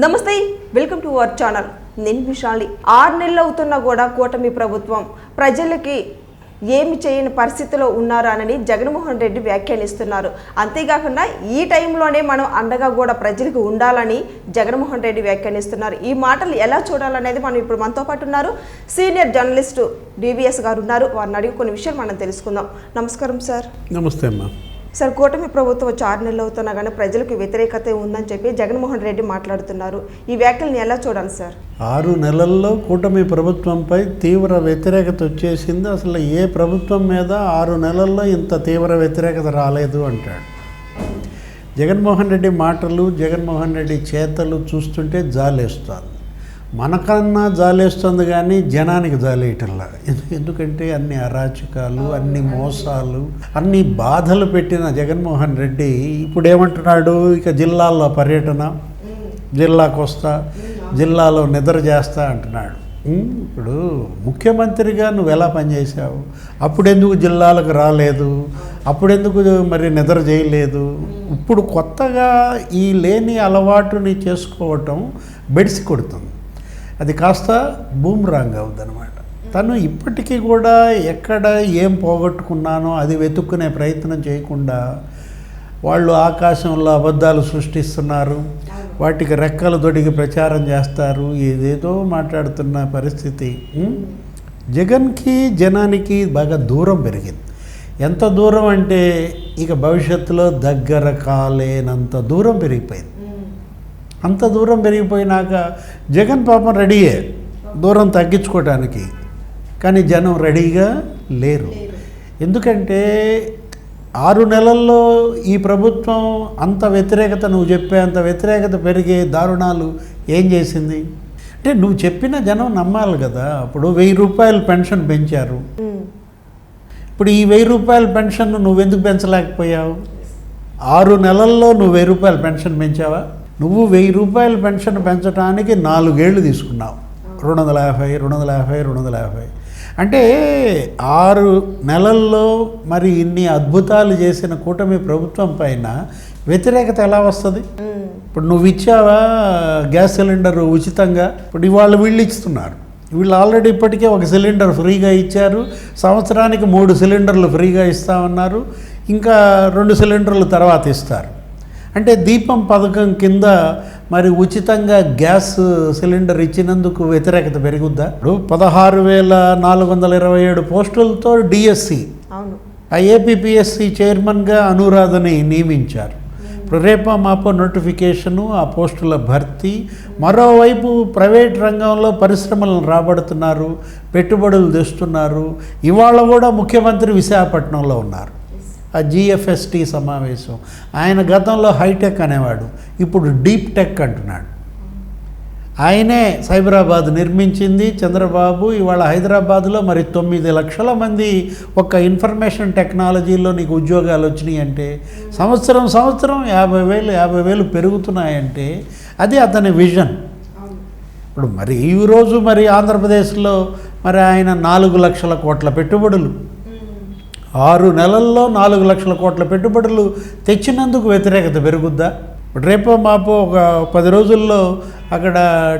నమస్తే welcome to our channel. నేను విశాలి. ఆరు నెలలు అవుతున్నా కూడా కూటమి ప్రభుత్వం ప్రజలకి ఏమి చేయని పరిస్థితిలో ఉన్నారనని జగన్మోహన్ రెడ్డి వ్యాఖ్యానిస్తున్నారు. అంతేకాకుండా ఈ టైంలోనే మనం అండగా కూడా ప్రజలకు ఉండాలని జగన్మోహన్ రెడ్డి వ్యాఖ్యానిస్తున్నారు. ఈ మాటలు ఎలా చూడాలనేది మనం ఇప్పుడు మనతో పాటు ఉన్నారు. సీనియర్ జర్నలిస్టు డివిఎస్ గారు ఉన్నారు. వారిని అడిగి కొన్ని విషయాలు మనం తెలుసుకుందాం. నమస్కారం సార్. నమస్తే అమ్మా. సార్ కూటమి ప్రభుత్వం వచ్చి ఆరు నెలలు అవుతున్నా కానీ ప్రజలకు వ్యతిరేకత ఉందని చెప్పి జగన్మోహన్ రెడ్డి మాట్లాడుతున్నారు. ఈ వ్యాఖ్యలను ఎలా చూడాలి సార్? ఆరు నెలల్లో కూటమి ప్రభుత్వంపై తీవ్ర వ్యతిరేకత వచ్చేసింది. అసలు ఏ ప్రభుత్వం మీద ఆరు నెలల్లో ఇంత తీవ్ర వ్యతిరేకత రాలేదు అంటాడు. జగన్మోహన్ రెడ్డి మాటలు జగన్మోహన్ రెడ్డి చేతలు చూస్తుంటే జాలేస్తుంది. మనకన్నా జాలేస్తుంది కానీ జనానికి జాలేయటంలా. ఎందుకంటే అన్ని అరాచకాలు అన్ని మోసాలు అన్ని బాధలు పెట్టిన జగన్మోహన్ రెడ్డి ఇప్పుడు ఏమంటున్నాడు ఇక జిల్లాల్లో పర్యటన జిల్లాకు వస్తా జిల్లాలో నిద్ర చేస్తా అంటున్నాడు. ఇప్పుడు ముఖ్యమంత్రిగా నువ్వు ఎలా పనిచేసావు అప్పుడెందుకు జిల్లాలకు రాలేదు? అప్పుడెందుకు మరి నిద్ర చేయలేదు? ఇప్పుడు కొత్తగా ఈ లేని అలవాటుని చేసుకోవటం బెడిసి కొడుతుంది. అది కాస్త బూమ్రాంగ్ అవుద్దనమాట తను ఇప్పటికీ కూడా ఎక్కడ ఏం పోగొట్టుకున్నానో అది వెతుక్కునే ప్రయత్నం చేయకుండా వాళ్ళు ఆకాశంలో అబద్ధాలు సృష్టిస్తున్నారు. వాటికి రెక్కలు దొడిగి ప్రచారం చేస్తారు. ఏదేదో మాట్లాడుతున్న పరిస్థితి. జగన్కి జనానికి బాగా దూరం పెరిగింది. ఎంత దూరం అంటే ఇక భవిష్యత్తులో దగ్గర కాలేనంత దూరం పెరిగిపోయింది. అంత దూరం పెరిగిపోయినాక జగన్ పాపం రెడీయే. దూరం తగ్గించుకోవటానికి కానీ జనం రెడీగా లేరు. ఎందుకంటే ఆరు నెలల్లో ఈ ప్రభుత్వం అంత వ్యతిరేకత నువ్వు చెప్పే అంత వ్యతిరేకత పెరిగే దారుణాలు ఏం చేసింది? అంటే నువ్వు చెప్పిన జనం నమ్మాలి కదా. అప్పుడు వెయ్యి రూపాయలు పెన్షన్ పెంచారు. ఇప్పుడు ఈ వెయ్యి రూపాయల పెన్షన్ నువ్వెందుకు పెంచలేకపోయావు? ఆరు నెలల్లో నువ్వు వెయ్యి రూపాయల పెన్షన్ పెంచావా? నువ్వు వెయ్యి రూపాయల పెన్షన్ పెంచడానికి నాలుగేళ్ళు తీసుకున్నావు. రెండు వందల యాభై రెండు వందల యాభై రెండు వందల యాభై అంటే ఆరు నెలల్లో మరి ఇన్ని అద్భుతాలు చేసిన కూటమి ప్రభుత్వం పైన వ్యతిరేకత ఎలా వస్తుంది? ఇప్పుడు నువ్వు ఇచ్చావా గ్యాస్ సిలిండర్ ఉచితంగా? ఇప్పుడు ఇవాళ వీళ్ళు ఇస్తున్నారు వీళ్ళు ఆల్రెడీ ఇప్పటికే ఒక సిలిండర్ ఫ్రీగా ఇచ్చారు. సంవత్సరానికి మూడు సిలిండర్లు ఫ్రీగా ఇస్తామన్నారు. ఇంకా రెండు సిలిండర్లు తర్వాత ఇస్తారు. అంటే దీపం పథకం కింద మరి ఉచితంగా గ్యాస్ సిలిండర్ ఇచ్చినందుకు వ్యతిరేకత పెరుగుద్దా? ఇప్పుడు పదహారు వేల నాలుగు వందల ఇరవై ఏడు పోస్టులతో డిఎస్సి ఆ ఏపీపీఎస్సి చైర్మన్గా అనురాధని నియమించారు. రేపో మాపో నోటిఫికేషను ఆ పోస్టుల భర్తీ. మరోవైపు ప్రైవేట్ రంగంలో పరిశ్రమలను రాబడుతున్నారు పెట్టుబడులు తెస్తున్నారు. ఇవాళ కూడా ముఖ్యమంత్రి విశాఖపట్నంలో ఉన్నారు. ఆ జిఎఫ్ఎస్టీ సమావేశం. ఆయన గతంలో హైటెక్ అనేవాడు ఇప్పుడు డీప్ టెక్ అంటున్నాడు. ఆయనే సైబరాబాద్ నిర్మించింది. చంద్రబాబు ఇవాళ హైదరాబాద్లో మరి తొమ్మిది లక్షల మంది ఒక ఇన్ఫర్మేషన్ టెక్నాలజీలో నీకు ఉద్యోగాలు వచ్చినాయి అంటే సంవత్సరం సంవత్సరం యాభై వేలు యాభై వేలు పెరుగుతున్నాయంటే అది అతని విజన్. ఇప్పుడు మరి ఈరోజు మరి ఆంధ్రప్రదేశ్లో మరి ఆయన నాలుగు లక్షల కోట్ల పెట్టుబడులు. ఆరు నెలల్లో నాలుగు లక్షల కోట్ల పెట్టుబడులు తెచ్చినందుకు వ్యతిరేకత పెరుగుద్దా? రేపో మాపో ఒక పది రోజుల్లో అక్కడ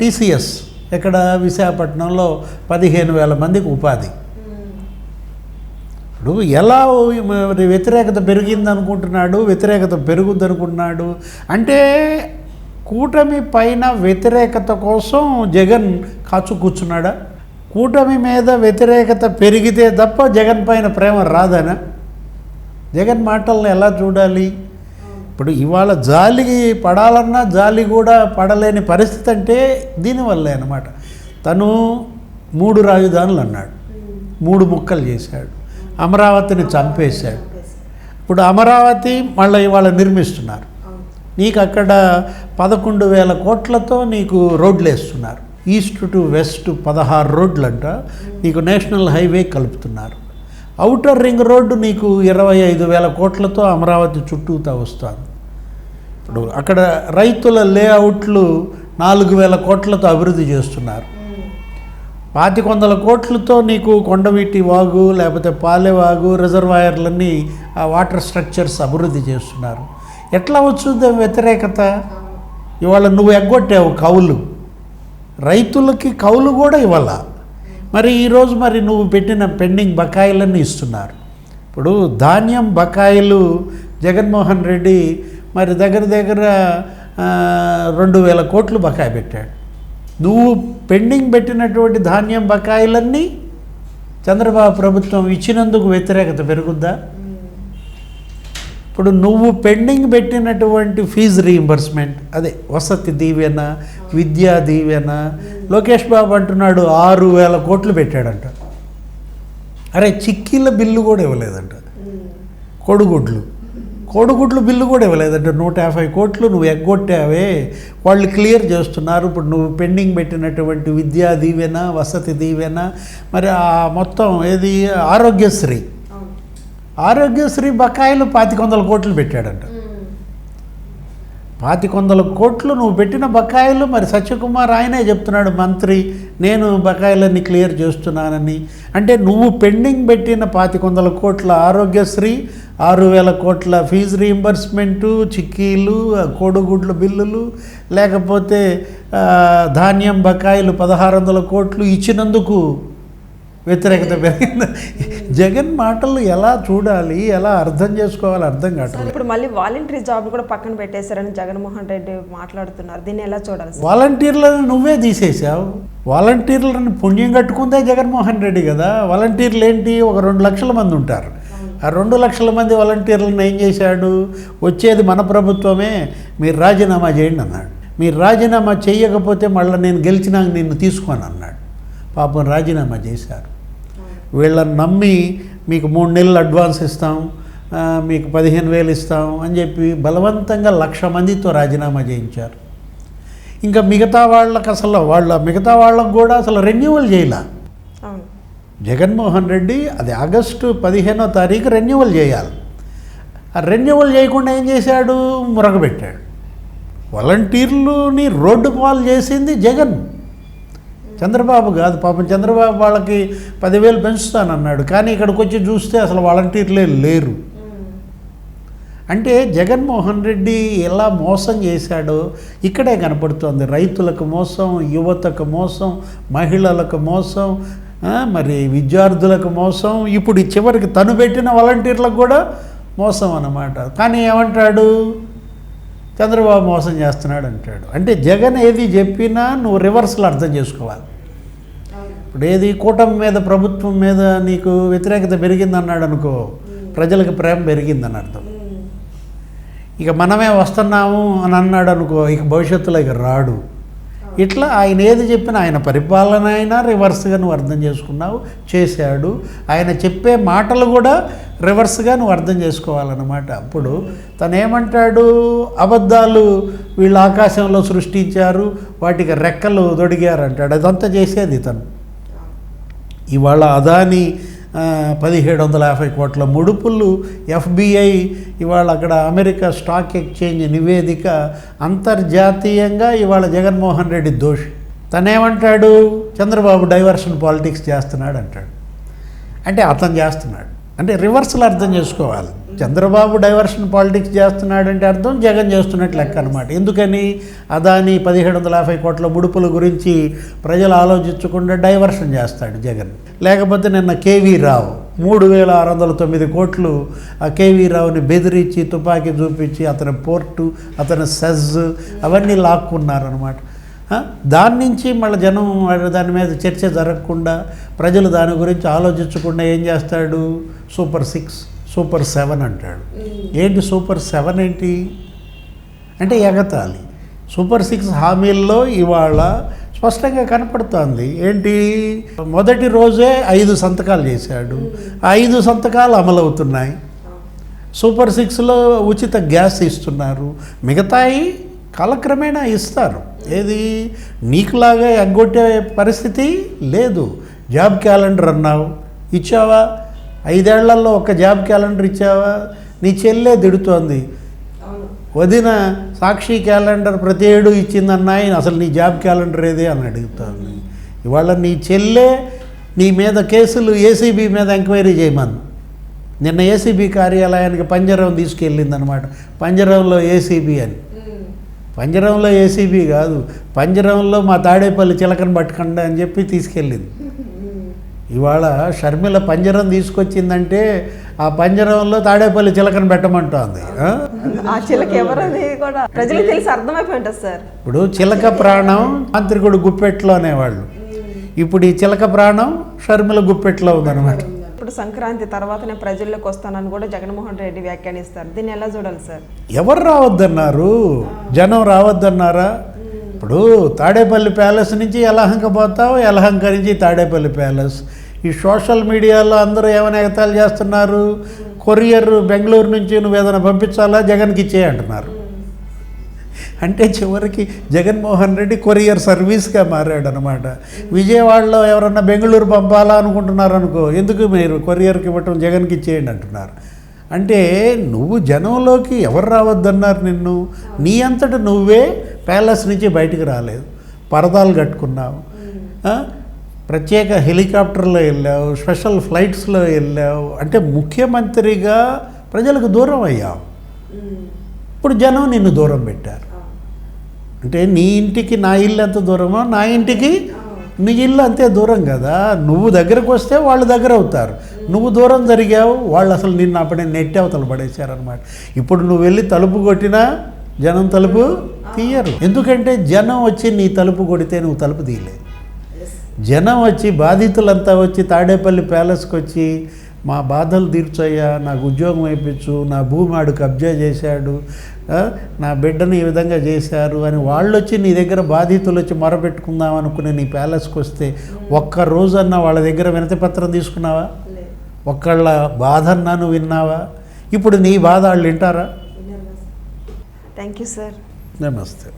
టీసీఎస్ ఇక్కడ విశాఖపట్నంలో పదిహేను వేల మందికి ఉపాధి. ఇప్పుడు ఎలా మరి వ్యతిరేకత పెరిగింది అనుకుంటున్నాడు వ్యతిరేకత పెరుగుద్ది అనుకుంటున్నాడు అంటే కూటమి పైన వ్యతిరేకత కోసం జగన్ కాచు కూర్చున్నాడా కూటమి మీద వ్యతిరేకత పెరిగితే తప్ప జగన్ పైన ప్రేమ రాదనా? జగన్ మాటలను ఎలా చూడాలి? ఇప్పుడు ఇవాళ జాలి పడాలన్నా జాలి కూడా పడలేని పరిస్థితి అంటే దీనివల్లే అనమాట తను మూడు రాజధానులు అన్నాడు. మూడు ముక్కలు చేశాడు. అమరావతిని చంపేశాడు. ఇప్పుడు అమరావతి మళ్ళీ ఇవాళ నిర్మిస్తున్నారు. నీకు అక్కడ పదకొండు వేల కోట్లతో నీకు రోడ్లు వేస్తున్నారు ఈస్ట్ టు వెస్ట్ పదహారు రోడ్లు అంట నీకు నేషనల్ హైవే కలుపుతున్నారు. అవుటర్ రింగ్ రోడ్డు నీకు ఇరవై ఐదు వేల కోట్లతో అమరావతి చుట్టూతా వస్తాను ఇప్పుడు అక్కడ రైతుల లేఅవుట్లు నాలుగు వేల కోట్లతో అభివృద్ధి చేస్తున్నారు. పాతిక వందల కోట్లతో నీకు కొండవీటి వాగు లేకపోతే పాలెవాగు రిజర్వాయర్లన్నీ ఆ వాటర్ స్ట్రక్చర్స్ అభివృద్ధి చేస్తున్నారు. ఎట్లా వచ్చుద్ది వ్యతిరేకత? ఇవాళ నువ్వు ఎగ్గొట్టావు కవులు. రైతులకి కౌలు కూడా ఇవ్వాల. మరి ఈరోజు మరి నువ్వు పెట్టిన పెండింగ్ బకాయిలన్నీ ఇస్తున్నారు. ఇప్పుడు ధాన్యం బకాయిలు జగన్మోహన్ రెడ్డి మరి దగ్గర దగ్గర రెండు వేల కోట్లు బకాయి పెట్టాడు. నువ్వు పెండింగ్ పెట్టినటువంటి ధాన్యం బకాయిలన్నీ చంద్రబాబు ప్రభుత్వం ఇచ్చినందుకు వ్యతిరేకత పెరుగుద్దా? ఇప్పుడు నువ్వు పెండింగ్ పెట్టినటువంటి ఫీజు రీయింబర్స్మెంట్ అదే వసతి దీవెన విద్యా దీవెన లోకేష్ బాబు అంటున్నాడు ఆరు వేల కోట్లు పెట్టాడంట. అరే చిక్కీల బిల్లు కూడా ఇవ్వలేదంట. కొడుగుడ్లు. కోడిగుడ్లు బిల్లు కూడా ఇవ్వలేదంట. నూట యాభై కోట్లు నువ్వు ఎగ్గొట్టావే. వాళ్ళు క్లియర్ చేస్తున్నారు. ఇప్పుడు నువ్వు పెండింగ్ పెట్టినటువంటి విద్యా దీవెన వసతి దీవెన మరి ఆ మొత్తం ఏది? ఆరోగ్యశ్రీ. ఆరోగ్యశ్రీ బకాయిలు పాతిక వందల కోట్లు పెట్టాడంట. పాతిక వందల కోట్లు నువ్వు పెట్టిన బకాయిలు మరి సత్యకుమార్ ఆయనే చెప్తున్నాడు మంత్రి నేను బకాయిలన్నీ క్లియర్ చేస్తున్నానని. అంటే నువ్వు పెండింగ్ పెట్టిన పాతిక వందల కోట్ల ఆరోగ్యశ్రీ ఆరు వేల కోట్ల ఫీజు రీయింబర్స్మెంటు చిక్కీలు కోడుగుడ్ల బిల్లులు లేకపోతే ధాన్యం బకాయిలు పదహారు వందల కోట్లు ఇచ్చినందుకు వ్యతిరేకత పెరిగింది. జగన్ మాటలు ఎలా చూడాలి ఎలా అర్థం చేసుకోవాలి అర్థం కావట్లేదు. ఇప్పుడు మళ్ళీ వాలంటరీ జాబ్ కూడా పక్కన పెట్టేశారని జగన్మోహన్ రెడ్డి మాట్లాడుతున్నారు. దీన్ని ఎలా చూడాలి వాలంటీర్లను నువ్వే తీసేసావు వాలంటీర్లను పుణ్యం కట్టుకుందే జగన్మోహన్ రెడ్డి కదా. వాలంటీర్లు ఏంటి ఒక రెండు లక్షల మంది ఉంటారు. ఆ రెండు లక్షల మంది వాలంటీర్లను ఏం చేశాడు? వచ్చేది మన ప్రభుత్వమే. మీరు రాజీనామా చేయండి అన్నాడు. మీరు రాజీనామా చేయకపోతే మళ్ళీ నేను గెలిచినాక నిన్ను తీసుకోను అన్నాడు. పాపం రాజీనామా చేశారు. వీళ్ళని నమ్మి మీకు మూడు నెలలు అడ్వాన్స్ ఇస్తాం మీకు పదిహేను వేలు ఇస్తాం అని చెప్పి బలవంతంగా లక్ష మందితో రాజీనామా చేయించారు. ఇంకా మిగతా వాళ్ళకి అసలు వాళ్ళ మిగతా వాళ్ళకు కూడా అసలు రెన్యువల్ చేయాల? జగన్మోహన్ రెడ్డి అది ఆగస్టు పదిహేనో తారీఖు రెన్యువల్ చేయాలి. ఆ రెన్యువల్ చేయకుండా ఏం చేశాడు? మురగబెట్టాడు. వాలంటీర్లుని రోడ్డు పాలు చేసింది జగన్. చంద్రబాబు కాదు. పాపం చంద్రబాబు వాళ్ళకి పదివేలు పెంచుతానన్నాడు. కానీ ఇక్కడికి వచ్చి చూస్తే అసలు వాలంటీర్లే లేరు. అంటే జగన్మోహన్ రెడ్డి ఎలా మోసం చేశాడో ఇక్కడే కనపడుతోంది. రైతులకు మోసం యువతకు మోసం మహిళలకు మోసం మరి విద్యార్థులకు మోసం. ఇప్పుడు చివరికి తను పెట్టిన వాలంటీర్లకు కూడా మోసం అన్నమాట. కానీ ఏమంటాడు? చంద్రబాబు మోసం చేస్తున్నాడు అంటాడు అంటే జగన్ ఏది చెప్పినా నువ్వు రివర్స్లో అర్థం చేసుకోవాలి. ఇప్పుడు ఏది కూటమి మీద ప్రభుత్వం మీద నీకు వ్యతిరేకత పెరిగిందన్నాడు అనుకో ప్రజలకు ప్రేమ పెరిగిందని అర్థం. ఇక మనమే వస్తున్నాము అని అన్నాడు అనుకో ఇక భవిష్యత్తులో ఇక రాడు. ఇట్లా ఆయన ఏది చెప్పినా ఆయన పరిపాలన అయినా రివర్స్గా నువ్వు అర్థం చేసుకున్నావు చేశాడు. ఆయన చెప్పే మాటలు కూడా రివర్స్గా నువ్వు అర్థం చేసుకోవాలన్నమాట. అప్పుడు తను ఏమంటాడు అబద్ధాలు వీళ్ళు ఆకాశంలో సృష్టించారు వాటికి రెక్కలు దొడిగారు అంటాడు అదంతా చేసేది తను. ఇవాళ అదాని పదిహేడు వందల యాభై కోట్ల ముడుపులు ఎఫ్బిఐ ఇవాళ అక్కడ అమెరికా స్టాక్ ఎక్స్చేంజ్ నివేదిక అంతర్జాతీయంగా ఇవాళ జగన్మోహన్ రెడ్డి దోషి. తనేమంటాడు? చంద్రబాబు డైవర్షన్ పాలిటిక్స్ చేస్తున్నాడు అంటాడు అంటే అతను చేస్తున్నాడు. అంటే రివర్సల్ అర్థం చేసుకోవాలి. చంద్రబాబు డైవర్షన్ పాలిటిక్స్ చేస్తున్నాడంటే అర్థం జగన్ చేస్తున్నట్టు లెక్క అనమాట ఎందుకని? అదాని పదిహేడు వందల యాభై కోట్ల ముడుపుల గురించి ప్రజలు ఆలోచించకుండా డైవర్షన్ చేస్తాడు జగన్. లేకపోతే నిన్న కేవీ రావు మూడు వేల ఆరు వందల తొమ్మిది కోట్లు ఆ కేవీ రావుని బెదిరించి తుపాకీ చూపించి అతని పోర్టు అతని సెజ్ అవన్నీ లాక్కున్నారనమాట దాని నుంచి మళ్ళీ జనం దాని మీద చర్చ జరగకుండా ప్రజలు దాని గురించి ఆలోచించకుండా ఏం చేస్తాడు? Super six. సూపర్ సెవెన్ అంటాడు. ఏంటి సూపర్ సెవెన్ ఏంటి? అంటే ఎగతాళి. సూపర్ సిక్స్ హామీల్లో ఇవాళ స్పష్టంగా కనపడుతోంది. ఏంటి? మొదటి రోజే ఐదు సంతకాలు చేశాడు. ఐదు సంతకాలు అమలవుతున్నాయి. సూపర్ సిక్స్లో ఉచిత గ్యాస్ ఇస్తున్నారు. మిగతాయి కాలక్రమేణా ఇస్తారు. ఏది? నీకులాగా ఎగ్గొట్టే పరిస్థితి లేదు. జాబ్ క్యాలెండర్ అన్నావు. ఇచ్చావా? ఐదేళ్ళలో ఒక జాబ్ క్యాలెండర్ ఇచ్చావా? నీ చెల్లే తిడుతోంది. వదిన సాక్షి క్యాలెండర్ ప్రతి ఏడు ఇచ్చిందన్నాయి అసలు నీ జాబ్ క్యాలెండర్ ఏది అని అడుగుతాను ఇవాళ నీ చెల్లే నీ మీద కేసులు ఏసీబీ మీద ఎంక్వైరీ చేయమని. నిన్న ఏసీబీ కార్యాలయానికి పంజరం తీసుకెళ్ళిందనమాట పంజరంలో ఏసీబీ అని. పంజరంలో ఏసీబీ కాదు. పంజరంలో మా తాడేపల్లి చిలకను పట్టుకండి అని చెప్పి తీసుకెళ్ళింది. ఇవాళ షర్మిల పంజరం తీసుకొచ్చిందంటే ఆ పంజరంలో తాడేపల్లి చిలకను పెట్టమంటోంది ఆ? చిలక కూడా? ప్రజలకు తెలిసి అర్థమైపోయి ఉంటుంది సార్. ఇప్పుడు చిలక ప్రాణం మాంత్రికుడు గుప్పెట్లో అనేవాళ్ళు. ఇప్పుడు ఈ చిలక ప్రాణం షర్మిల గుప్పెట్లో ఉందన్నమాట. ఇప్పుడు సంక్రాంతి తర్వాతనే ప్రజల్లోకి వస్తానని కూడా జగన్మోహన్ రెడ్డి వ్యాఖ్యానిస్తారు. దీన్ని ఎలా చూడాలి సార్? ఎవరు రావద్దన్నారు? జనం రావద్దన్నారా? ఇప్పుడు తాడేపల్లి ప్యాలెస్ నుంచి యలహంక పోతావు యలహంక నుంచి తాడేపల్లి ప్యాలెస్. ఈ సోషల్ మీడియాలో అందరూ ఏమైనా ఎగతాలు చేస్తున్నారు? కొరియర్ బెంగళూరు నుంచి నువ్వు ఏదైనా పంపించాలా? జగన్కి ఇచ్చేయంటున్నారు అంటే చివరికి జగన్మోహన్ రెడ్డి కొరియర్ సర్వీస్గా మారాడు అనమాట విజయవాడలో ఎవరన్నా బెంగళూరు పంపాలా అనుకుంటున్నారు అనుకో ఎందుకు మీరు కొరియర్కి ఇవ్వటం జగన్కి ఇచ్చేయండి అంటున్నారు. అంటే నువ్వు జనంలోకి ఎవరు రావద్దన్నారు నిన్ను? నీ అంతట నువ్వే ప్యాలెస్ నుంచి బయటికి రాలేదు. పరదాలు కట్టుకున్నావు. ప్రత్యేక హెలికాప్టర్లో వెళ్ళావు స్పెషల్ ఫ్లైట్స్లో వెళ్ళావు అంటే ముఖ్యమంత్రిగా ప్రజలకు దూరం అయ్యావు. ఇప్పుడు జనం నిన్ను దూరం పెట్టారు. అంటే నీ ఇంటికి నా ఇల్లు ఎంత దూరమో నా ఇంటికి నీ ఇల్లు అంతే దూరం కదా. నువ్వు దగ్గరకు వస్తే వాళ్ళు దగ్గర అవుతారు. నువ్వు దూరం జరిగావు వాళ్ళు అసలు నిన్ను అప్పుడే నెట్టి అవతల పడేశారనమాట ఇప్పుడు నువ్వు వెళ్ళి తలుపు కొట్టినా జనం తలుపు తీయరు. ఎందుకంటే జనం వచ్చి నీ తలుపు కొడితే నువ్వు తలుపు తీయలేదు. జనం వచ్చి బాధితులంతా వచ్చి తాడేపల్లి ప్యాలెస్కి వచ్చి మా బాధలు తీర్చయ్యా నాకు ఉద్యోగం ఇప్పించు నా భూమి ఆడు కబ్జా చేశాడు నా బిడ్డని ఈ విధంగా చేశారు అని వాళ్ళు వచ్చి నీ దగ్గర బాధితులు వచ్చి మొరపెట్టుకుందాం అనుకుని నీ ప్యాలెస్కి వస్తే ఒక్క రోజన్నా వాళ్ళ దగ్గర వినతి పత్రం తీసుకున్నావా? ఒక్కళ్ళ బాధ అన్నాను విన్నావా? ఇప్పుడు నీ బాధ వాళ్ళు వింటారా? Thank you sir. నమస్తే.